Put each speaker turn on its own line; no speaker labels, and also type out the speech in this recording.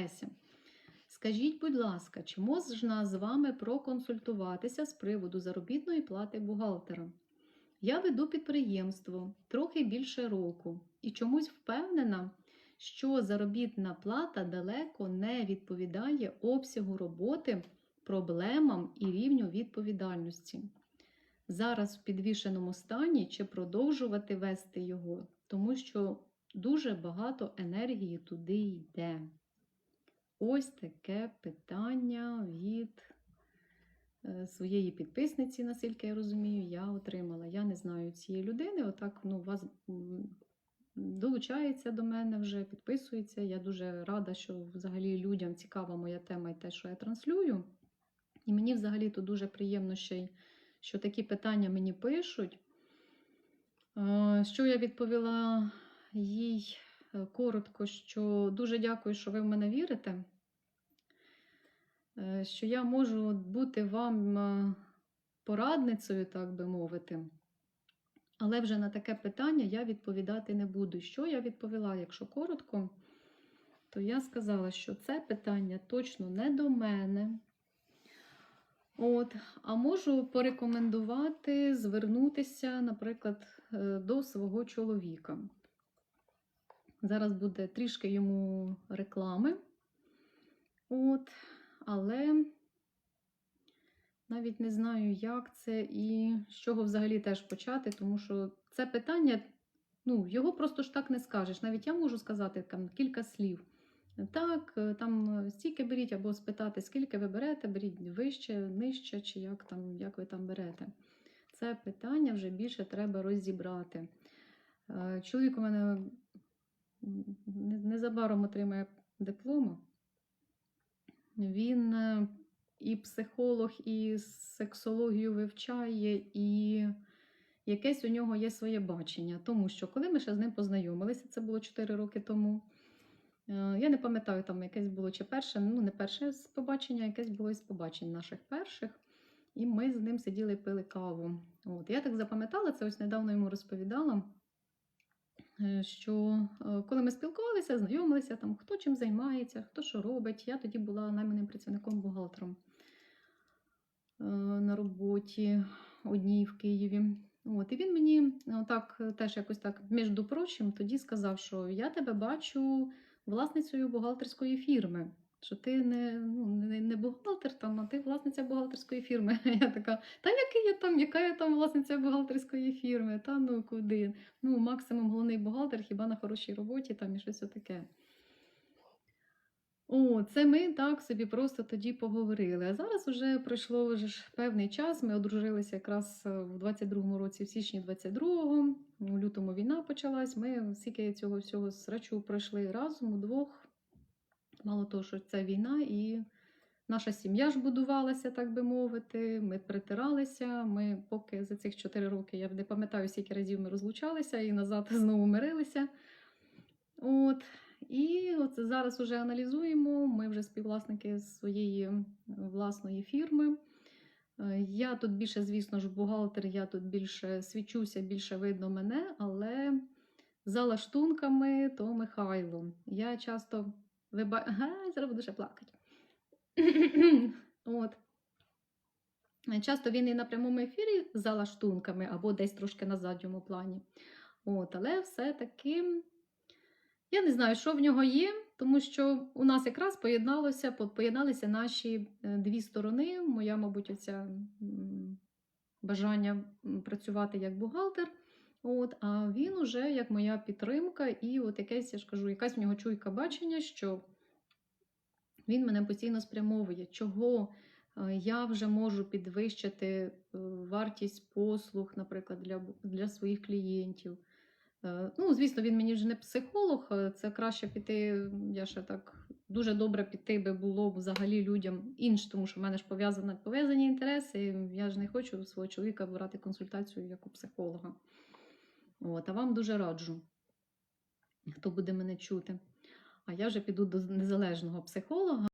Леся. Скажіть, будь ласка, чи можна з вами проконсультуватися з приводу заробітної плати бухгалтера? Я веду підприємство трохи більше року і чомусь впевнена, що заробітна плата далеко не відповідає обсягу роботи, проблемам і рівню відповідальності. Зараз в підвішеному стані чи продовжувати вести його, тому що дуже багато енергії туди йде. Ось таке питання від е, своєї підписниці, наскільки я розумію, я отримала. Я не знаю цієї людини. Отак ну, вас долучається до мене вже, підписується. Я дуже рада, що взагалі людям цікава моя тема і те, що я транслюю. І мені взагалі то дуже приємно ще й, що такі питання мені пишуть. Е, Що я відповіла їй коротко, що дуже дякую, що ви в мене вірите, е, що я можу бути вам е, порадницею, так би мовити. Але вже на таке питання я відповідати не буду. Що я відповіла, якщо коротко, то я сказала, що це питання точно не до мене. От, а можу порекомендувати звернутися, наприклад, е, до свого чоловіка. Зараз буде трішки йому реклами. От, але навіть не знаю, як це і з чого взагалі теж почати, тому що це питання, ну, його просто ж так не скажеш. Навіть я можу сказати там кілька слів. Так, е, там стільки беріть, або спитати, скільки ви берете, беріть вище, нижче, чи як, там, як ви там берете. Це питання вже більше треба розібрати. Е, Чоловік у мене незабаром отримає диплом. Він е, і психолог, і сексологію вивчає, і якесь у нього є своє бачення. Тому що коли ми ще з ним познайомилися, це було 4 роки тому. е, Я не пам'ятаю, там якесь було чи перше, ну не перше з побачення, якесь було із побачень наших перших. І ми з ним сиділи пили каву. От. Я так запам'ятала, це ось недавно йому розповідала, що е, коли ми спілкувалися, знайомилися, там, хто чим займається, хто що робить. Я тоді була найманим працівником-бухгалтером е, на роботі одній в Києві. От, і він мені так теж якось так, між прочим, тоді сказав, що я тебе бачу власницею бухгалтерської фірми. Що ти не, ну, не, не бухгалтер, там, а ти власниця бухгалтерської фірми. Я така, та який я там, яка я там власниця бухгалтерської фірми? Та ну куди? Ну, максимум головний бухгалтер, хіба на хорошій роботі там і щось таке. О, це ми так собі просто тоді поговорили. А зараз вже пройшло вже ж певний час. Ми одружилися якраз е, в 22-му році, в січні 22-го. У лютому війна почалась. Ми скільки цього всього срачу пройшли разом удвох. Мало того, що це війна, і наша сім'я ж будувалася, так би мовити. Ми притиралися. Ми поки за цих 4 роки я не пам'ятаю, скільки разів ми розлучалися і назад знову мирилися. От. І от зараз вже аналізуємо. Ми вже співвласники своєї власної фірми. Е, Я тут більше, звісно ж, бухгалтер, я тут більше свічуся, більше видно мене, але за лаштунками то Михайло. Я часто виба... Ага, зараз буду ще плакати. От. Часто він і на прямому ефірі за лаштунками, або десь трошки на задньому плані. От, але все-таки я не знаю, що в нього є, тому що у нас якраз поєдналося, поєдналися наші е, дві сторони. Моя, мабуть, оця бажання працювати як бухгалтер. От, а він уже як моя підтримка, і от якесь, я ж кажу, якась в нього чуйка бачення, що він мене постійно спрямовує, чого е, я вже можу підвищити е, вартість послуг, наприклад, для, для своїх клієнтів. Е, Ну, звісно, він мені вже не психолог, це краще піти. Я ще так дуже добре піти би було б взагалі людям інш, тому що в мене ж пов'язані пов'язані інтереси. Я ж не хочу свого чоловіка брати консультацію як у психолога. От, а вам дуже раджу, хто буде мене чути. А я вже піду до незалежного психолога.